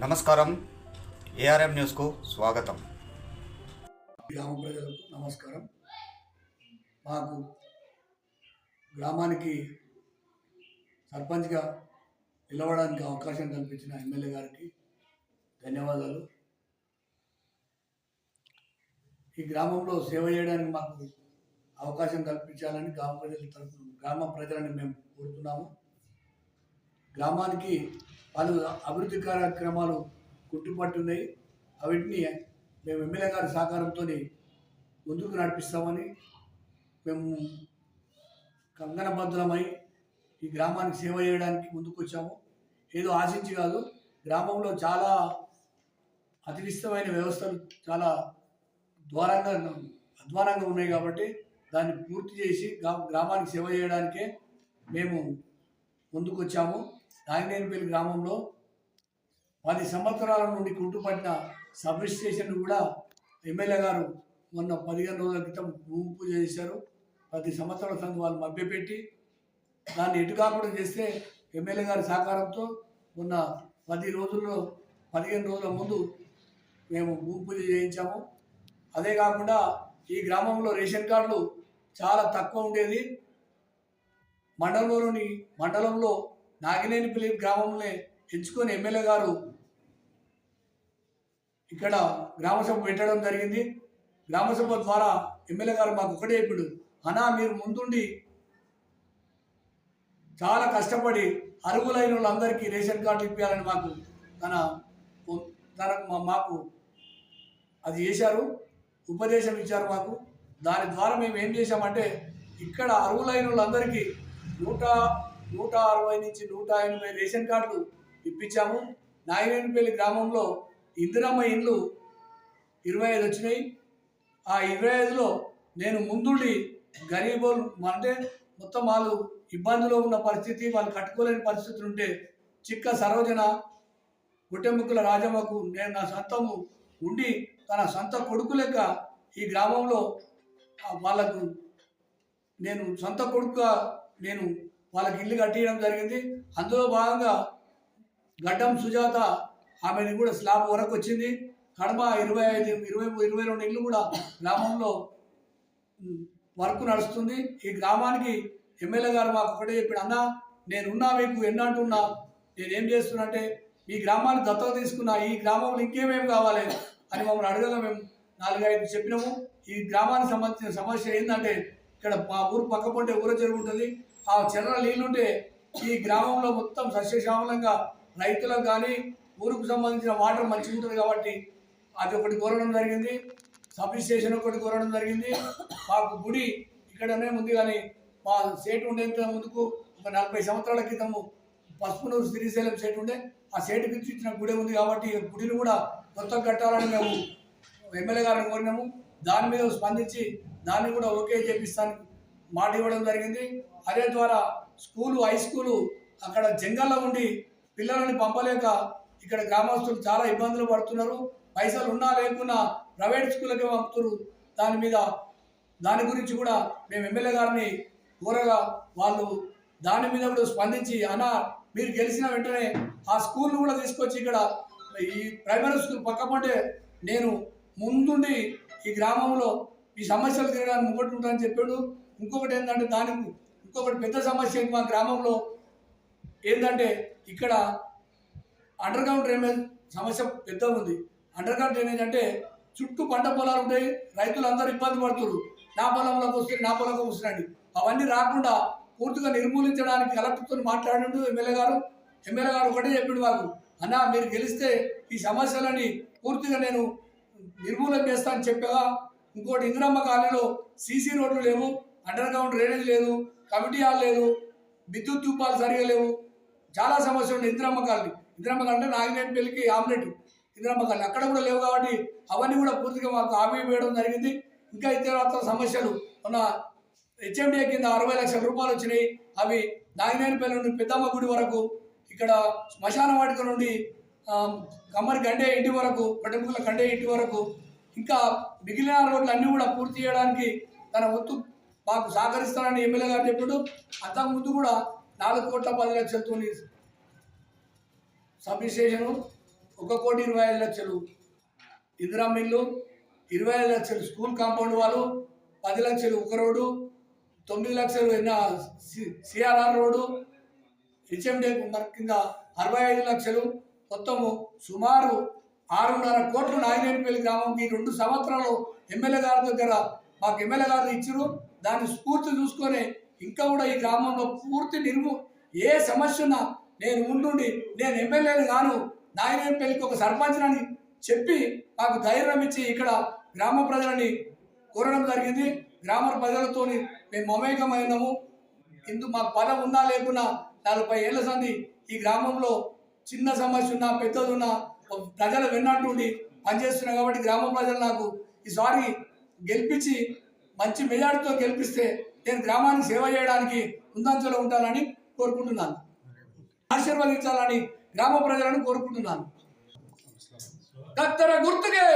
నమస్కారం. ఏఆర్ఎం న్యూస్కు స్వాగతం. గ్రామ ప్రజలకు నమస్కారం. మాకు గ్రామానికి సర్పంచ్గా నిలవడానికి అవకాశం కల్పించిన ఎమ్మెల్యే గారికి ధన్యవాదాలు. ఈ గ్రామంలో సేవ చేయడానికి మాకు అవకాశం కల్పించాలని గ్రామ ప్రజల తరఫు గ్రామ ప్రజలని మేము కోరుతున్నాము. గ్రామానికి పలు అభివృద్ధి కార్యక్రమాలు కుట్టుపట్టున్నాయి అవిటిని మేము ఎమ్మెల్యే గారి సహకారంతో ముందుకు నడిపిస్తామని మేము కంగనబద్ధులమై ఈ గ్రామానికి సేవ చేయడానికి ముందుకు వచ్చాము ఏదో ఆశించి కాదు గ్రామంలో చాలా అతిరిష్టమైన వ్యవస్థలు చాలా ద్వారంగా అధ్వానంగా ఉన్నాయి కాబట్టి దాన్ని పూర్తి చేసి గ్రా- గ్రామానికి సేవ చేయడానికే మేము ముందుకు వచ్చాము నాగినేనిపల్లి గ్రామంలో పది సంవత్సరాల నుండి కుంటుపడిన సబ్ స్టేషన్ కూడా ఎమ్మెల్యే గారు మొన్న పదిహేను రోజుల క్రితం భూమి పూజ చేశారు. ప్రతి సంవత్సరాల సంఘం వాళ్ళు మభ్యపెట్టి దాన్ని ఎటు కాకుండా చేస్తే ఎమ్మెల్యే గారి సహకారంతో మొన్న పది రోజుల్లో పదిహేను రోజుల ముందు మేము భూమి పూజ చేయించాము. అదే కాకుండా ఈ గ్రామంలో రేషన్ కార్డులు చాలా తక్కువ ఉండేది. మండలంలోని మండలంలో నాగినేనిపల్లి గ్రామంలో ఎంచుకొని ఎమ్మెల్యే గారు ఇక్కడ గ్రామసభ పెట్టడం జరిగింది. గ్రామసభ ద్వారా ఎమ్మెల్యే గారు మాకు ఒకటే ఇప్పుడు అనా మీరు ముందుండి చాలా కష్టపడి అరుగులైన వాళ్ళందరికీ రేషన్ కార్డు ఇప్పించాలని మాకు తన తన మాకు అది చేశారు ఉపదేశం ఇచ్చారు మాకు. దాని ద్వారా మేము ఏం చేశామంటే ఇక్కడ అర్హులైన వాళ్ళందరికీ నూట నూట అరవై నుంచి నూట ఎనభై రేషన్ కార్డులు ఇప్పించాము. నాయనేనిపల్లి గ్రామంలో ఇందిరమ్మ ఇండ్లు ఇరవై ఐదు వచ్చినాయి. ఆ ఇరవై ఐదులో నేను ముందుండి గరీబోలు అంటే మొత్తం వాళ్ళు ఇబ్బందిలో ఉన్న పరిస్థితి వాళ్ళు కట్టుకోలేని పరిస్థితులు ఉంటే చిక్క సరోజన గుట్టెముక్కుల రాజమ్మకు నేను నా సొంతము ఉండి తన సొంత కొడుకు లెక్క ఈ గ్రామంలో వాళ్ళకు నేను సొంత కొడుకుగా నేను వాళ్ళకి ఇల్లు కట్టియడం జరిగింది. అందులో భాగంగా గడ్డం సుజాత ఆమెది కూడా స్లాబ్ వరకు వచ్చింది. కడమ ఇరవై ఐదు ఇరవై ఇరవై రెండు ఇల్లు కూడా గ్రామంలో వర్క్ నడుస్తుంది. ఈ గ్రామానికి ఎమ్మెల్యే గారు మాకు ఒకటే చెప్పాడు అన్న నేనున్నా మీకు ఎన్నంటున్నా నేను ఏం చేస్తున్నా అంటే మీ గ్రామాన్ని దత్తత తీసుకున్నా ఈ గ్రామంలో ఇంకేమేమి కావాలి? అని మమ్మల్ని అడగగా మేము నాలుగైదు చెప్పినాము. ఈ గ్రామానికి సంబంధించిన సమస్య ఏంటంటే ఇక్కడ మా ఊరు పక్క పంటే ఊర చెరువు ఉంటుంది ఆ చెర్ర నీళ్ళుంటే ఈ గ్రామంలో మొత్తం సస్యశ్యామలంగా రైతులకు కానీ ఊరుకు సంబంధించిన వాటర్ మంచిగా ఉంటుంది కాబట్టి అది ఒకటి కోరడం జరిగింది. సబ్ స్టేషన్ ఒకటి కోరడం జరిగింది. మాకు గుడి ఇక్కడనే ఉంది కానీ మా సేటు ఉండేంత ముందుకు ఒక నలభై సంవత్సరాల క్రితము పసుపునూరు శ్రీశైలం సేటు ఉండే. ఆ సేటుకి ఇచ్చిన గుడి ఉంది కాబట్టి గుడిని కూడా కొత్తగా కట్టాలని మేము ఎమ్మెల్యే గారిని కోరినాము. దాని మీద స్పందించి దాన్ని కూడా ఓకే చేపిస్తాను మాట ఇవ్వడం జరిగింది. అదే ద్వారా స్కూలు హై స్కూలు అక్కడ జంగల్లో ఉండి పిల్లలని పంపలేక ఇక్కడ గ్రామస్తులు చాలా ఇబ్బందులు పడుతున్నారు. పైసలు ఉన్నా లేకున్నా ప్రైవేట్ స్కూళ్ళకే పంపుతున్నారు దాని మీద దాని గురించి కూడా మేము ఎమ్మెల్యే గారిని కోరగా వాళ్ళు దాని మీద కూడా స్పందించి అన్న మీరు గెలిచిన వెంటనే ఆ స్కూల్ను కూడా తీసుకొచ్చి ఇక్కడ ఈ ప్రైమరీ స్కూల్ పక్కపంటే నేను ముందుండి ఈ గ్రామంలో ఈ సమస్యలు తిరగడానికి ముంగటి ఉంటానని చెప్పాడు. ఇంకొకటి ఏంటంటే దానికి ఇంకొకటి పెద్ద సమస్య ఏంటి మా గ్రామంలో? ఏంటంటే ఇక్కడ అండర్ గ్రౌండ్ డ్రైనేజ్ సమస్య పెద్దగా ఉంది. అండర్ గ్రౌండ్ డ్రైనేజ్ అంటే చుట్టూ పంట పొలాలు ఉంటాయి. రైతులందరూ ఇబ్బంది పడుతున్నారు. నా పొలంలోకి వస్తే నా పొలంలోకి వస్తున్నాండి. అవన్నీ రాకుండా పూర్తిగా నిర్మూలించడానికి కలెక్టర్తో మాట్లాడిండు ఎమ్మెల్యే గారు. ఎమ్మెల్యే గారు ఒకటే చెప్పిండు మాకు అన్న మీరు గెలిస్తే ఈ సమస్యలని పూర్తిగా నేను నిర్మూలన చేస్తానని చెప్పగా ఇంకోటి ఇందిరమ్మ కాలనీలో సీసీ రోడ్లు లేవు అండర్ గ్రౌండ్ డ్రైనేజ్ లేదు కమిటీ హాల్ లేదు విద్యుత్ దీపాలు సరిగా లేవు. చాలా సమస్యలు ఉన్నాయి ఇందిరమ్మ కాలనీ. ఇందిరమ్మ కాలనీ నాగినేటి పెళ్ళికి ఆమ్లెట్. ఇందిరమ్మ కాలనీ అక్కడ కూడా లేవు కాబట్టి అవన్నీ కూడా పూర్తిగా మాకు హామీ వేయడం జరిగింది. ఇంకా ఇతరత్ర సమస్యలు ఉన్న హెచ్ఎండిఏ కింద అరవై లక్షల రూపాయలు వచ్చినాయి. అవి నాగినేనిపల్లి నుండి పెద్దమ్మ గుడి వరకు ఇక్కడ శ్మశాన వాటిక నుండి కమ్మరి గండే ఇంటి వరకు కడుపుల గండే ఇంటి వరకు ఇంకా మిగిలిన రోడ్లు అన్నీ కూడా పూర్తి చేయడానికి తన వంతు మాకు సహకరిస్తానని ఎమ్మెల్యే గారు చెప్పాడు. అంతకుముందు కూడా నాలుగు కోట్ల పది లక్షలతో సబ్స్టేషను ఒక కోటి ఇరవై ఐదు లక్షలు. ఇందిరా మిల్లు ఇరవై ఐదు లక్షలు. స్కూల్ కాంపౌండ్ వాళ్ళు పది లక్షలు. ఒక రోడ్డు తొమ్మిది లక్షలు. ఎన్న సిఆర్ఆర్ రోడ్డు హెచ్ఎండే కింద అరవై ఐదు లక్షలు. మొత్తము సుమారు ఆరున్నర కోట్లు నాగినేటిపల్లి గ్రామంకి ఈ రెండు సంవత్సరాలు ఎమ్మెల్యే గారి దగ్గర మాకు ఎమ్మెల్యే గారు ఇచ్చారు. దాన్ని స్ఫూర్తి చూసుకొని ఇంకా కూడా ఈ గ్రామంలో పూర్తి నిర్ము ఏ సమస్య నేను ముందుండి నేను ఎమ్మెల్యేని గాను నాగినేటిపల్లికి ఒక సర్పంచ్ని చెప్పి మాకు ధైర్యం ఇచ్చి ఇక్కడ గ్రామ ప్రజలని కోరడం జరిగింది. గ్రామ ప్రజలతోని మేము మమేకమైనాము ఇందు మాకు పదం ఉన్నా లేకున్నా నలభై ఏళ్ళ సంది ఈ గ్రామంలో చిన్న సమస్య ఉన్నా పెద్దది ఉన్నా ప్రజలు విన్నట్టుండి పనిచేస్తున్నా కాబట్టి గ్రామ ప్రజలు నాకు ఈసారి గెలిపించి మంచి మెజార్టీతో గెలిపిస్తే నేను గ్రామానికి సేవ చేయడానికి ముందంచలో ఉంటానని కోరుకుంటున్నాను. ఆశీర్వదించాలని గ్రామ ప్రజలను కోరుకుంటున్నాను. కత్తెర గుర్తుకే!